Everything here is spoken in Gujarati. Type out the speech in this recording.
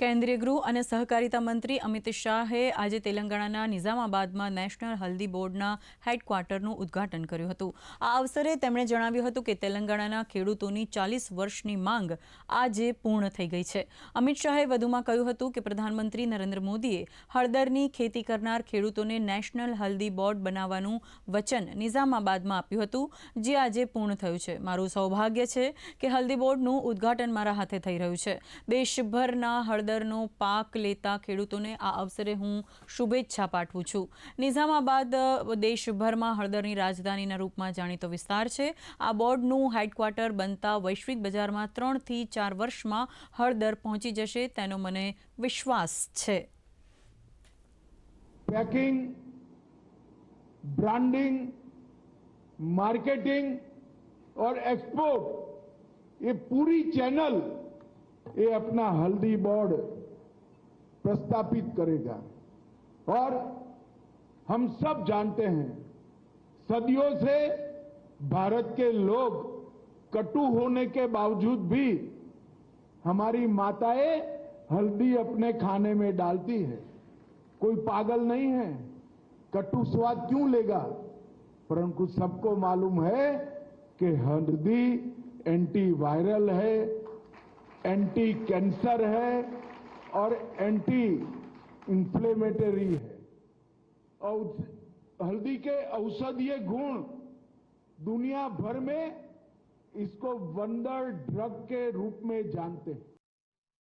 કેન્દ્રીય ગૃહ અને સહકારિતા મંત્રી અમિત શાહે આજે તેલંગાણાના નિઝામાબાદમાં નેશનલ હલ્દી બોર્ડના હેડક્વાર્ટરનું ઉદ્ઘાટન કર્યું હતું. આ અવસરે તેમણે જણાવ્યું હતું કે તેલંગાણાના ખેડૂતોની ચાલીસ વર્ષની માંગ આજે પૂર્ણ થઈ ગઈ છે. અમિત શાહે વધુમાં કહ્યું હતું કે પ્રધાનમંત્રી નરેન્દ્ર મોદીએ હળદરની ખેતી કરનાર ખેડૂતોને નેશનલ હલ્દી બોર્ડ બનાવવાનું વચન નિઝામાબાદમાં આપ્યું હતું, જે આજે પૂર્ણ થયું છે. મારું સૌભાગ્ય છે કે હલ્દી બોર્ડનું ઉદ્ઘાટન મારા હાથે થઈ રહ્યું છે. દેશભરના હળદરનો પાક લેતા ખેડૂતોને આ અવસરે હું શુભેચ્છા પાઠવું છું નિઝામાબાદ અ, દેશભરમાં હળદરની રાજધાનીના રૂપમાં જાણીતો વિસ્તાર છે આ બોર્ડનું હેડક્વાર્ટર બનતા વૈશ્વિક બજારમાં ત્રણથી ચાર વર્ષમાં હળદર પહોંચી જશે તેનો મને વિશ્વાસ છે पैकिंग ब्रांडिंग मार्केटिंग और एक्सपोर्ट ये पूरी चैनल ये अपना हल्दी बोर्ड प्रस्तापित करेगा। और हम सब जानते हैं, सदियों से भारत के लोग कटु होने के बावजूद भी हमारी माताएँ हल्दी अपने खाने में डालती है। कोई पागल नहीं है, कटु स्वाद क्यों लेगा? परंतु सबको मालूम है कि हल्दी एंटी वायरल है एंटी कैंसर है और एंटी इंफ्लेमेटरी है। और हल्दी के औषधीय गुण, दुनिया भर में इसको वंडर ड्रग के रूप में जानते हैं।